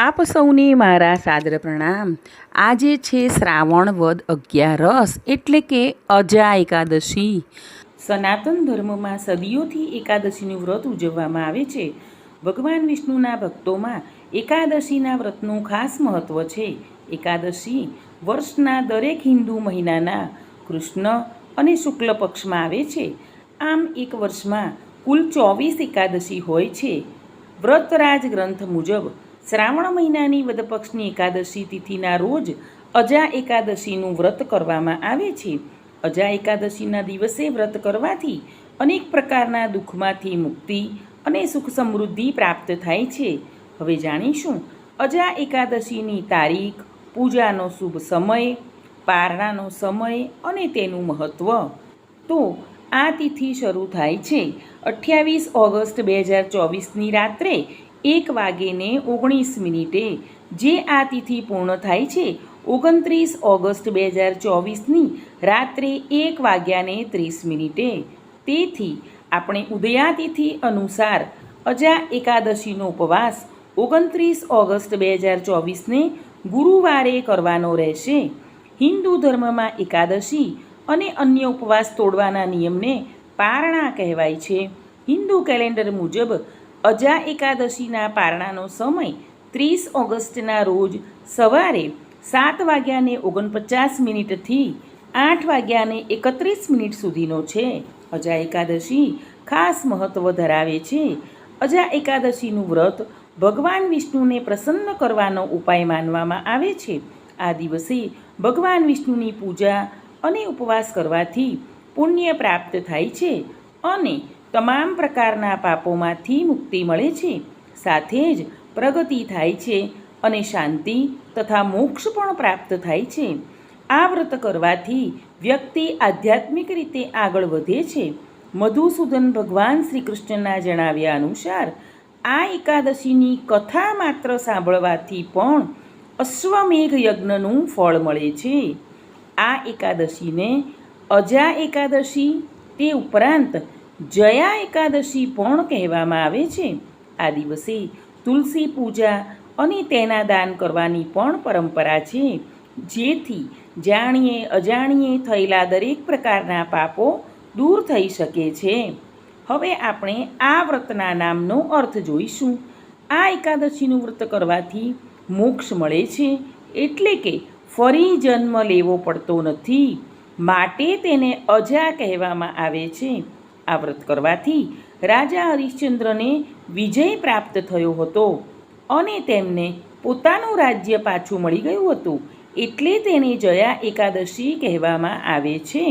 આપ સૌને મારા સાદર પ્રણામ. આજે છે શ્રાવણ વદ અગિયારસ એટલે કે અજા એકાદશી. સનાતન ધર્મમાં સદીઓથી એકાદશીનું વ્રત ઉજવવામાં આવે છે. ભગવાન વિષ્ણુના ભક્તોમાં એકાદશીના વ્રતનું ખાસ મહત્ત્વ છે. એકાદશી વર્ષના દરેક હિન્દુ મહિનાના કૃષ્ણ અને શુક્લ પક્ષમાં આવે છે. આમ એક વર્ષમાં કુલ ચોવીસ એકાદશી હોય છે. વ્રતરાજ ગ્રંથ મુજબ શ્રાવણ મહિનાની વદપક્ષની એકાદશી તિથિના રોજ અજા એકાદશીનું વ્રત કરવામાં આવે છે. અજા એકાદશીના દિવસે વ્રત કરવાથી અનેક પ્રકારના દુઃખમાંથી મુક્તિ અને સુખ સમૃદ્ધિ પ્રાપ્ત થાય છે. હવે જાણીશું, અજા એકાદશીની તારીખ, પૂજાનો શુભ સમય, પારણાનો સમય અને તેનું મહત્ત્વ તો આ તિથિ શરૂ થાય છે. અઠ્યાવીસ ઓગસ્ટ બે હજાર ચોવીસની રાત્રે એક વાગીને ઓગણીસ મિનિટે, જે આ તિથિ પૂર્ણ થાય છે, ઓગણત્રીસ ઓગસ્ટ બે હજાર ચોવીસની રાત્રે એક વાગ્યાને ત્રીસ મિનિટે. તેથી, આપણે ઉદયાતિથિ અનુસાર અજા એકાદશીનો ઉપવાસ ઓગણત્રીસ ઓગસ્ટ બે હજાર ચોવીસને ગુરુવારે કરવાનો રહેશે. હિન્દુ ધર્મમાં એકાદશી અને અન્ય ઉપવાસ તોડવાના નિયમને પારણા કહેવાય છે. હિન્દુ કેલેન્ડર મુજબ અજા એકાદશીના પારણાનો સમય ત્રીસ ઓગસ્ટના રોજ સવારે સાત વાગ્યાને ઓગણપચાસ મિનિટથી આઠ વાગ્યાને એકત્રીસ મિનિટ સુધીનો છે. અજા એકાદશી ખાસ મહત્ત્વ ધરાવે છે. અજા એકાદશીનું વ્રત ભગવાન વિષ્ણુને પ્રસન્ન કરવાનો ઉપાય માનવામાં આવે છે. આ દિવસે ભગવાન વિષ્ણુની પૂજા અને ઉપવાસ કરવાથી પુણ્ય પ્રાપ્ત થાય છે અને તમામ પ્રકારના પાપોમાંથી મુક્તિ મળે છે. સાથે જ પ્રગતિ થાય છે અને શાંતિ તથા મોક્ષ પણ પ્રાપ્ત થાય છે. આ વ્રત કરવાથી વ્યક્તિ આધ્યાત્મિક રીતે આગળ વધે છે. મધુસૂદન ભગવાન શ્રી કૃષ્ણના જણાવ્યા અનુસાર, આ એકાદશીની કથા માત્ર સાંભળવાથી પણ અશ્વમેઘ યજ્ઞનું ફળ મળે છે. આ એકાદશીને અજા એકાદશી, તે ઉપરાંત જયા એકાદશી પણ કહેવામાં આવે છે. આ દિવસે તુલસી પૂજા અને તેના દાન કરવાની પણ પરંપરા છે. જેથી જાણીએ અજાણીએ થયેલા દરેક પ્રકારના પાપો દૂર થઈ શકે છે. હવે આપણે આ વ્રતના નામનો અર્થ જોઈશું. આ એકાદશીનું વ્રત કરવાથી મોક્ષ મળે છે. એટલે કે ફરી જન્મ લેવો પડતો નથી. માટે તેને અજા કહેવામાં આવે છે. આ વ્રત કરવાથી રાજા હરિશ્ચંદ્રને વિજય પ્રાપ્ત થયો હતો અને તેમને પોતાનું રાજ્ય પાછું મળી ગયું હતું. એટલે તેને જયા એકાદશી કહેવામાં આવે છે.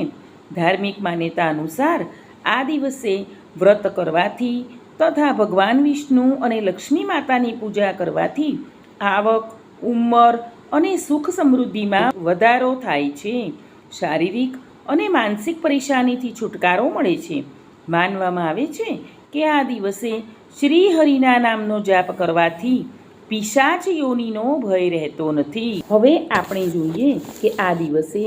ધાર્મિક માન્યતા અનુસાર આ દિવસે વ્રત કરવાથી તથા ભગવાન વિષ્ણુ અને લક્ષ્મી માતાની પૂજા કરવાથી આવક, ઉંમર અને સુખ સમૃદ્ધિમાં વધારો થાય છે. શારીરિક અને માનસિક પરેશાનીથી છુટકારો મળે છે. માનવામાં આવે છે કે આ દિવસે શ્રી હરિના નામનો જાપ કરવાથી પિશાચ યોનીનો ભય રહેતો નથી. હવે આપણે જોઈએ કે આ દિવસે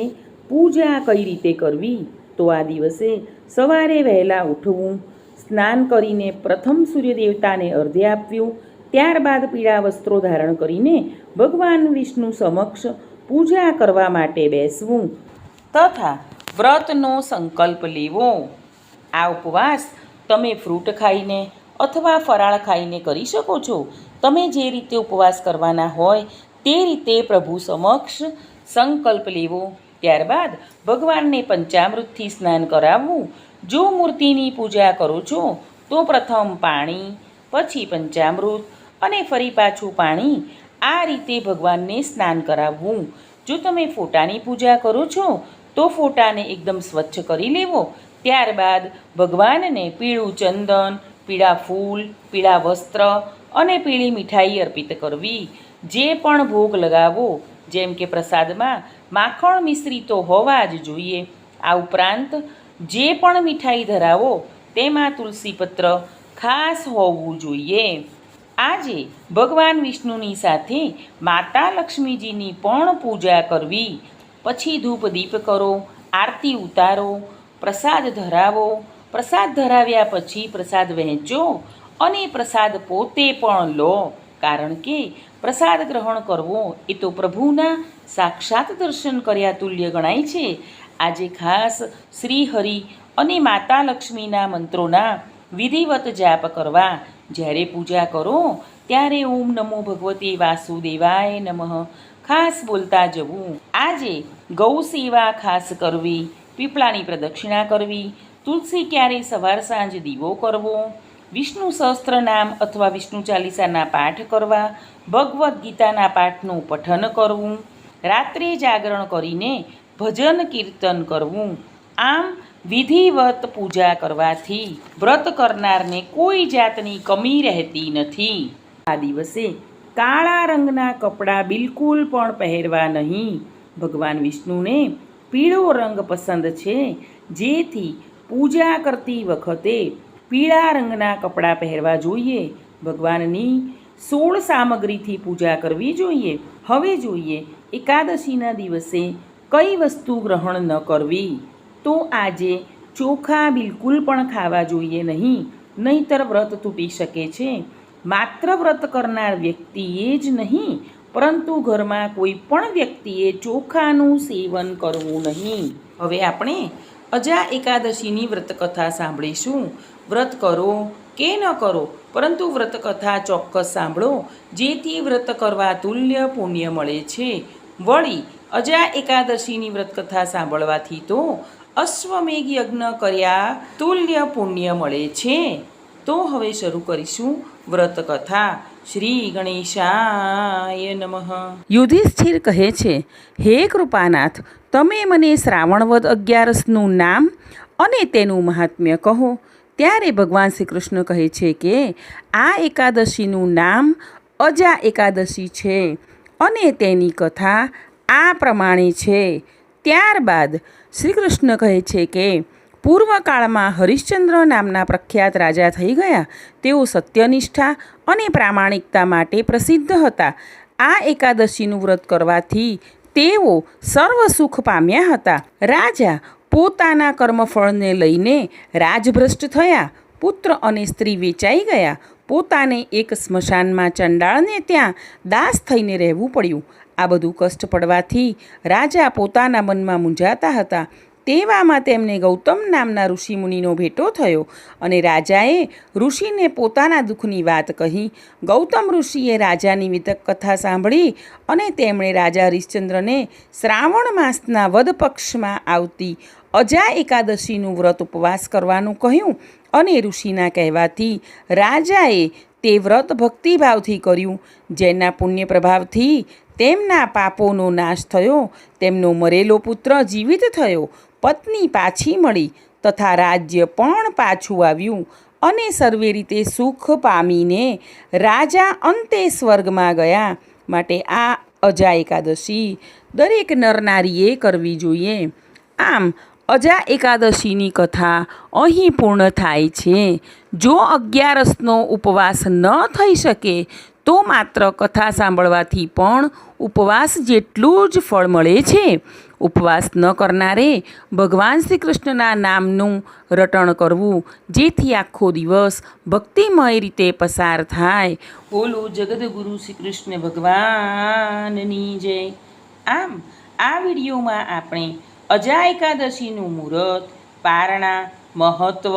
પૂજા કઈ રીતે કરવી? તો આ દિવસે સવારે વહેલા ઉઠવું, સ્નાન કરીને પ્રથમ સૂર્યદેવતાને અર્ધે આપ્યું ત્યારબાદ પીળા વસ્ત્રો ધારણ કરીને ભગવાન વિષ્ણુ સમક્ષ પૂજા કરવા માટે બેસવું તથા વ્રતનો સંકલ્પ લેવો. આ ઉપવાસ તમે ફ્રૂટ ખાઈને અથવા ફરાળ ખાઈને કરી શકો છો. તમે જે રીતે ઉપવાસ કરવાના હોય તે રીતે પ્રભુ સમક્ષ સંકલ્પ લેવો. ત્યારબાદ ભગવાનને પંચામૃતથી સ્નાન કરાવવું. જો મૂર્તિની પૂજા કરો છો, તો પ્રથમ પાણી, પછી પંચામૃત અને ફરી પાછું પાણી આ રીતે ભગવાનને સ્નાન કરાવવું. જો તમે ફોટાની પૂજા કરો છો, તો ફોટાને એકદમ સ્વચ્છ કરી લેવો. ત્યારબાદ ભગવાનને પીળું ચંદન, પીળા ફૂલ, પીળા વસ્ત્ર અને પીળી મીઠાઈ અર્પિત કરવી. જે પણ ભોગ લગાવો જેમ કે પ્રસાદમાં માખણ મિશ્રી તો હોવા જ જોઈએ. આ ઉપરાંત જે પણ મીઠાઈ ધરાવો, તેમાં તુલસીપત્ર ખાસ હોવું જોઈએ. આજે ભગવાન વિષ્ણુની સાથે માતા લક્ષ્મીજીની પણ પૂજા કરવી. પછી ધૂપ દીપ કરો, આરતી ઉતારો પ્રસાદ ધરાવો. પ્રસાદ ધરાવ્યા પછી પ્રસાદ વહેંચો અને પ્રસાદ પોતે પણ લો. કારણ કે પ્રસાદ ગ્રહણ કરવો એ તો પ્રભુના સાક્ષાત દર્શન કર્યા તુલ્ય ગણાય છે. આજે ખાસ શ્રી હરિ અને માતા લક્ષ્મીના મંત્રોના વિધિવત જાપ કરવા. જ્યારે પૂજા કરો, ત્યારે ઓમ નમો ભગવતે વાસુદેવાય નમઃ. ખાસ બોલતા જવું. આજે ગૌ સેવા ખાસ કરવી. પીપળાની પ્રદક્ષિણા કરવી, તુલસી ક્યારે સવાર સાંજ દીવો કરવો, વિષ્ણુ સહસ્ત્ર નામ અથવા વિષ્ણુ ચાલીસાના પાઠ કરવા, ભગવદ્ ગીતાના પાઠનું પઠન કરવું, રાત્રે જાગરણ કરીને ભજન કીર્તન કરવું, આમ વિધિવત પૂજા કરવાથી વ્રત કરનારને કોઈ જાતની કમી રહેતી નથી. આ દિવસે કાળા રંગના કપડાં બિલકુલ પણ પહેરવા નહીં. ભગવાન વિષ્ણુને પીળો રંગ પસંદ છે, જેથી પૂજા કરતી વખતે પીળા રંગના કપડાં પહેરવા જોઈએ. ભગવાનની સોળ સામગ્રીથી પૂજા કરવી જોઈએ. હવે જોઈએ, એકાદશીના દિવસે કઈ વસ્તુ ગ્રહણ ન કરવી? તો આજે ચોખા બિલકુલ પણ ખાવા જોઈએ નહીં, નહીતર વ્રત તૂટી શકે છે. માત્ર વ્રત કરનાર વ્યક્તિએ જ નહીં પરંતુ ઘરમાં કોઈ પણ વ્યક્તિએ ચોખાનું સેવન કરવું નહીં. હવે આપણે અજા એકાદશીની વ્રતકથા સાંભળીશું. વ્રત કરો કે ન કરો, પરંતુ વ્રતકથા ચોક્કસ સાંભળો, જેથી વ્રત કરવા તુલ્ય પુણ્ય મળે છે. વળી, અજા એકાદશીની વ્રતકથા સાંભળવાથી તો અશ્વમેઘ યજ્ઞ કર્યા તુલ્ય પુણ્ય મળે છે. તો હવે શરૂ કરીશું વ્રતકથા. શ્રી ગણેશાય નમઃ. યુધિષ્ઠિર કહે છે, હે કૃપાનાથ, તમે મને શ્રાવણવદ અગિયારસનું નામ અને તેનું મહાત્મ્ય કહો. ત્યારે ભગવાન શ્રી કૃષ્ણ કહે છે કે, આ એકાદશીનું નામ અજા એકાદશી છે અને તેની કથા આ પ્રમાણે છે. ત્યારબાદ શ્રી કૃષ્ણ કહે છે કે પૂર્વકાળમાં હરિશ્ચંદ્ર નામના પ્રખ્યાત રાજા થઈ ગયા. તેઓ સત્યનિષ્ઠા અને પ્રામાણિકતા માટે પ્રસિદ્ધ હતા. આ એકાદશીનું વ્રત કરવાથી તેઓ સર્વ સુખ પામ્યા હતા. રાજા પોતાના કર્મફળને લઈને રાજભ્રષ્ટ થયા. પુત્ર અને સ્ત્રી વેચાઈ ગયા. પોતાને એક સ્મશાનમાં ચંડાળને ત્યાં દાસ થઈને રહેવું પડ્યું. આ બધું કષ્ટ પડવાથી રાજા પોતાના મનમાં મૂંઝાતા હતા. તેવામાં તેમને ગૌતમ નામના ઋષિમુનિનો ભેટો થયો અને રાજાએ ઋષિને પોતાના દુઃખની વાત કહી. ગૌતમ ઋષિએ રાજાની વિતક કથા સાંભળી અને તેમણે રાજા હરિશ્ચંદ્રને શ્રાવણ માસના વદ પક્ષમાં આવતી અજા એકાદશીનું વ્રત ઉપવાસ કરવાનું કહ્યું અને ઋષિના કહેવાથી રાજાએ તે વ્રત ભક્તિભાવથી કર્યું. જેના પુણ્ય પ્રભાવથી તેમના પાપોનો નાશ થયો, તેમનો મરેલો પુત્ર જીવિત થયો પત્ની પાછી મળી તથા રાજ્ય પણ પાછું આવ્યું અને સર્વે રીતે સુખ પામીને રાજા અંતે સ્વર્ગમાં ગયા માટે આ અજા એકાદશી દરેક નરનારીએ કરવી જોઈએ. આમ અજા એકાદશીની કથા અહીં પૂર્ણ થાય છે. જો અગિયારસનો ઉપવાસ ન થઈ શકે, તો માત્ર કથા સાંભળવાથી પણ ઉપવાસ જેટલું જ ફળ મળે છે. ઉપવાસ ન કરનારે ભગવાન શ્રી કૃષ્ણના નામનું રટણ કરવું, જેથી આખો દિવસ ભક્તિમય રીતે પસાર થાય. બોલો જગદગુરુ શ્રી કૃષ્ણ ભગવાનની જય. આમ, આ વિડીયોમાં આપણે અજા એકાદશીનું મુહૂર્ત, પારણા મહત્ત્વ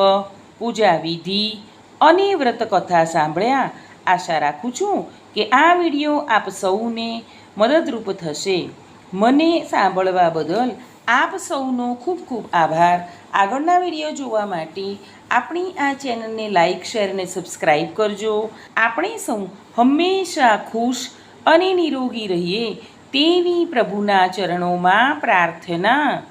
પૂજા વિધિ અને વ્રતકથા સાંભળ્યા. આશા રાખું છું કે આ વીડિયો આપ સૌને મદદરૂપ થશે. મને સાંભળવા બદલ આપ સૌનો ખૂબ ખૂબ આભાર. આગળના વીડિયો જોવા માટે આપણી આ ચેનલને લાઇક શેર અને સબસ્ક્રાઈબ કરજો. આપણે સૌ હંમેશા ખુશ અને નિરોગી રહીએ. તેવી પ્રભુના ચરણોમાં પ્રાર્થના.